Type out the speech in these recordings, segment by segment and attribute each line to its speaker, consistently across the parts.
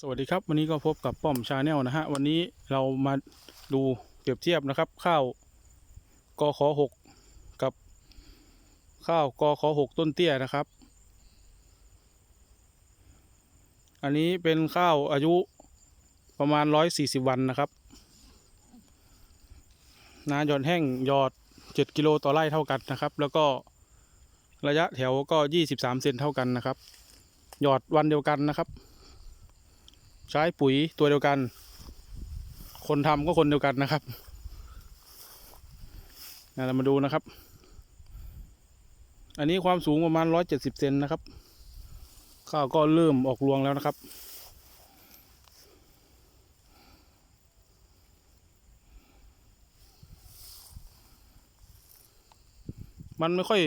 Speaker 1: สวัสดีครับ วันนี้ก็พบกับป้อมชาแนลนะฮะ วันนี้เรามาดูเปรียบเทียบนะครับ ข้าวกอขอหกกับข้าวกอขอหกต้นเตี้ยนะครับ อันนี้เป็นข้าวอายุประมาณร้อยสี่สิบวันนะครับนาหยอดแห้งหยอดเจ็ดกิโลต่อไร่เท่ากันนะครับ แล้วก็ระยะแถวก็ยี่สิบสามเซนเท่ากันนะครับ หยอดวันเดียวกันนะครับ ใช้ปุ๋ยตัวเดียวกัน คนทำก็คนเดียวกันนะครับนะเรามาดูนะครับ อันนี้ความสูงประมาณร้อยเจ็ดสิบเซนนะครับ ข้าวก็เริ่มออกรวงแล้วนะครับ มันไม่ค่อย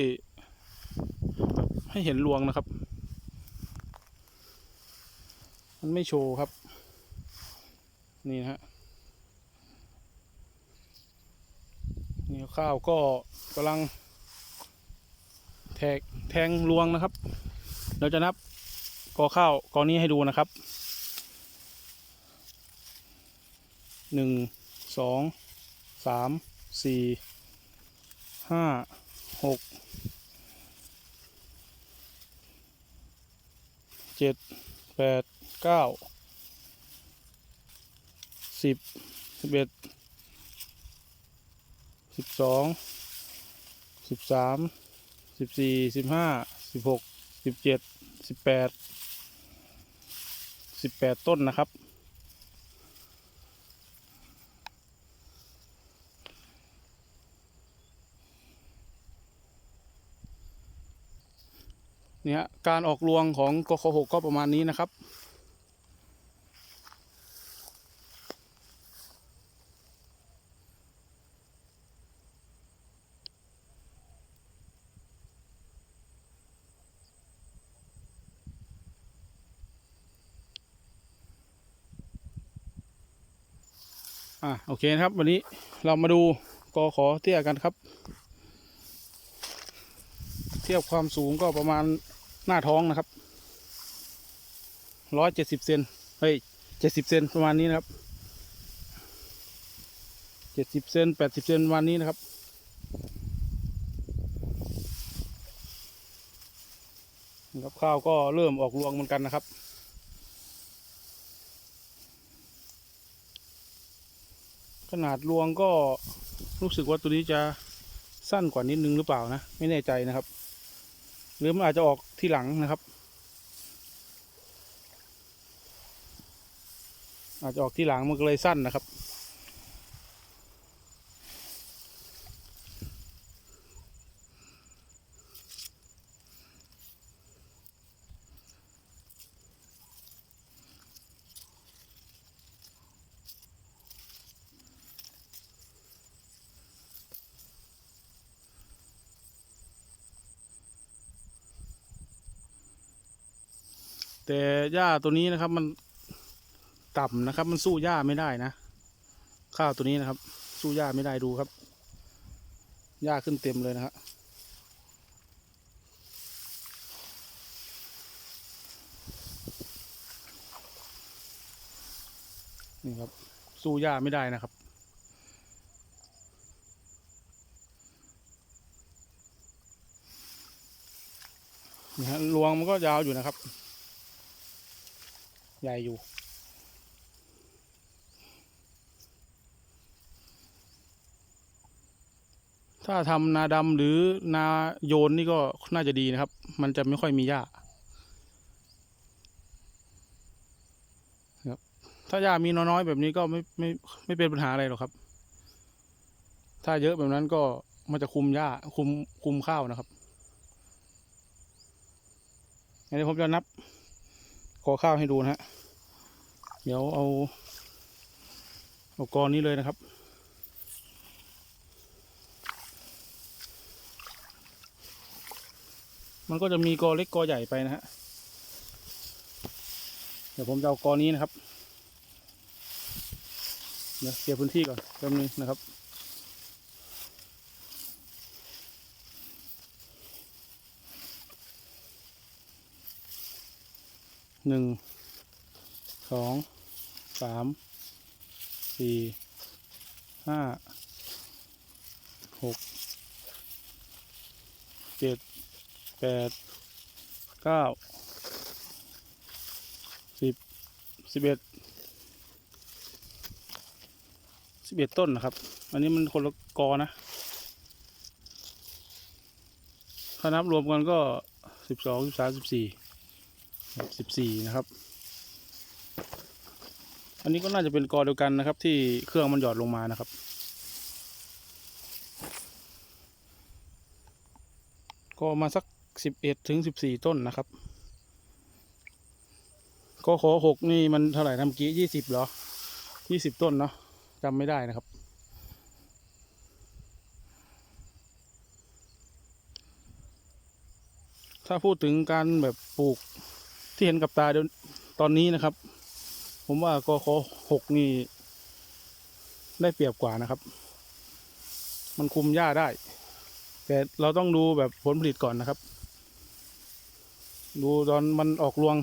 Speaker 1: ให้เห็นรวงนะครับ มันไม่โชว์ครับ นี่นะฮะนี่ข้าวก็กำลังแทกแทงรวงนะครับ เราจะนับกอข้าวกอนี้ให้ดูนะครับหนึ่งสองสามสี่ห้าหกเจ็ดแปด เก้าสิบสิบเอ็ดสิบสองสิบสามสิบสี่สิบห้าสิบหกสิบเจ็ดสิบแปดสิบแปดต้นนะครับ เนี่ยการออกรวงของกขหกก็ประมาณนี้นะครับ อะโอเคนะครับ วันนี้เรามาดูกอขอเตี้ยกันครับ เทียบความสูงก็ประมาณหน้าท้องนะครับร้อยเจ็ดสิบเซนเฮ้ยเจ็ดสิบเซนประมาณนี้นะครับเจ็ดสิบเซนแปดสิบเซนประมาณนี้นะครับครับข้าวก็เริ่มออกรวงเหมือนกันนะครับ นาดรวงก็รู้สึกว่าตัวนี้จะสั้นกว่านิดนึงหรือเปล่านะ ไม่แน่ใจนะครับ หรือมันอาจจะออกที่หลังนะครับ อาจจะออกที่หลังมันก็เลยสั้นนะครับ แต่หญ้าตัวนี้นะครับมันต่ำนะครับ มันสู้หญ้าไม่ได้นะ ข้าวตัวนี้นะครับ สู้หญ้าไม่ได้ดูครับหญ้าขึ้นเต็มเลยนะฮะนี่ครับ สู้หญ้าไม่ได้นะครับนี่ฮะรวงมันก็ยาวอยู่นะครับ ใหญ่อยู่ถ้าทำนาดำหรือนาโยนนี่ก็น่าจะดีนะครับ มันจะไม่ค่อยมีหญ้าครับ ถ้าหญ้ามีน้อยๆแบบนี้ก็ไม่ไม่ไม่เป็นปัญหาอะไรหรอกครับ ถ้าเยอะแบบนั้นก็มันจะคุมหญ้าคุมคุมข้าวนะครับอันนี้ผมจะนับขอข้าวให้ดูนะฮะ เดี๋ยวเอาเอากรนี้เลยนะครับ มันก็จะมีกอเล็กกอใหญ่ไปนะฮะ เดี๋ยวผมจะเอากอนี้นะครับ เดี๋ยวเคลียร์พื้นที่ก่อนแป๊บนึงนะครับหนึ่งสอง สามสี่ห้าหกเจ็ดแปดเก้าสิบสิบเอ็ดสิบเอ็ดต้นนะครับ อันนี้มันคนละกอนะ ถ้านับรวมกันก็สิบสองสิบสามสิบสี่สิบสี่นะครับ อันนี้ก็น่าจะเป็นกอเดียวกันนะครับ ที่เครื่องมันหยอดลงมานะครับ ก็มาสักสิบเอ็ดถึงสิบสี่ต้นนะครับก็ขอหกนี่มันเท่าไหร่นะเมื่อกี้ยี่สิบเหรอยี่สิบต้นเนาะจำไม่ได้นะครับ ถ้าพูดถึงการแบบปลูกที่เห็นกับตาเดียวตอนนี้นะครับ ผมว่ากขอหกนี่ ได้เปรียบกว่านะครับ มันคุมหญ้าได้ แต่เราต้องดูแบบผลผลิตก่อนนะครับ ดูตอนมันออกรวง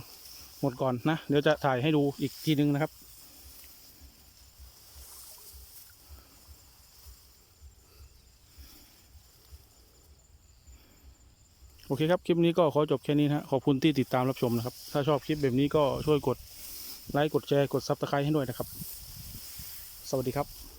Speaker 1: หมดก่อนนะ เดี๋ยวจะถ่ายให้ดูอีกทีนึงนะครับ โอเคครับ คลิปนี้ก็ขอจบแค่นี้นะฮะขอบคุณที่ติดตามรับชมนะครับ ถ้าชอบคลิปแบบนี้ก็ช่วยกด ไลค์กดแชร์กดซับสไครต์ให้ด้วยนะครับ สวัสดีครับ